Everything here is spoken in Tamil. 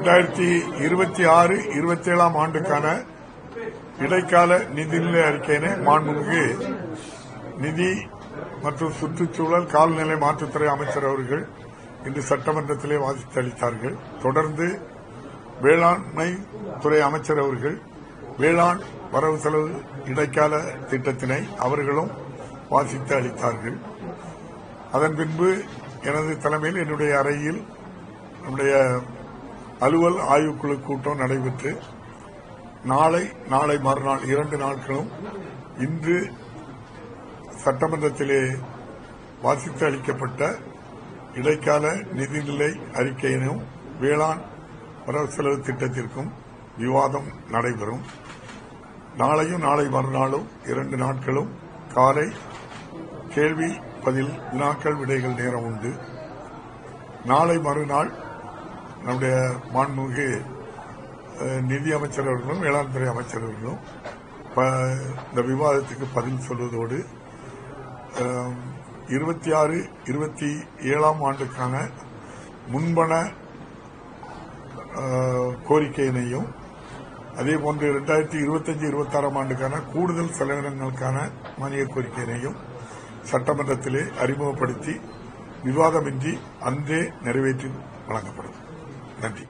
ரெண்டாயிரத்தி இருபத்தி ஆறு இருபத்தி ஏழாம் ஆண்டுக்கான இடைக்கால நிதிநிலை அறிக்கையினை மாண்புமிகு நிதி மற்றும் சுற்றுச்சூழல் கால்நிலை மாற்றுத்துறை அமைச்சர் அவர்கள் இன்று சட்டமன்றத்திலே வாசித்து அளித்தார்கள். தொடர்ந்து வேளாண்மை துறை அமைச்சர் அவர்கள் வேளாண் வரவு செலவு இடைக்கால திட்டத்தினை அவர்களும் வாசித்து அளித்தார்கள். அதன் பின்பு எனது தலைமையில் என்னுடைய அறையில் நம்முடைய அலுவல் ஆய்வுக்குழு கூட்டம் நடைபெற்று நாளை நாளை மறுநாள் இரண்டு நாட்களும் இன்று சட்டமன்றத்திலே வாசித்து அளிக்கப்பட்ட இடைக்கால நிதிநிலை அறிக்கையினும் வேளாண் வரவு செலவு திட்டத்திற்கும் விவாதம் நடைபெறும். நாளையும் நாளை மறுநாளும் இரண்டு நாட்களும் காலை கேள்வி பதில் வினாக்கள் விடைகள் நேரம் உண்டு. நாளை மறுநாள் நம்முடைய மாண்புமிகு அஹ், நிதி அவர்களும் வேளாண் துறை அமைச்சர் அவர்களும் ப- இந்த விவாதத்துக்கு பதில் சொல்வதோடு இருபத்தி ஆறு இருபத்தி ஏழாம் ஆண்டுக்கான முன்பண கோரிக்கையினையும் அதே போன்று இரண்டாயிரத்தி இருபத்தஞ்சு இருபத்தாறாம் ஆண்டுக்கான கூடுதல் செலவினங்களுக்கான மானிய கோரிக்கையினையும் சட்டமன்றத்திலே அறிமுகப்படுத்தி விவாதமின்றி அன்றே நிறைவேற்றி வழங்கப்படும். நன்றி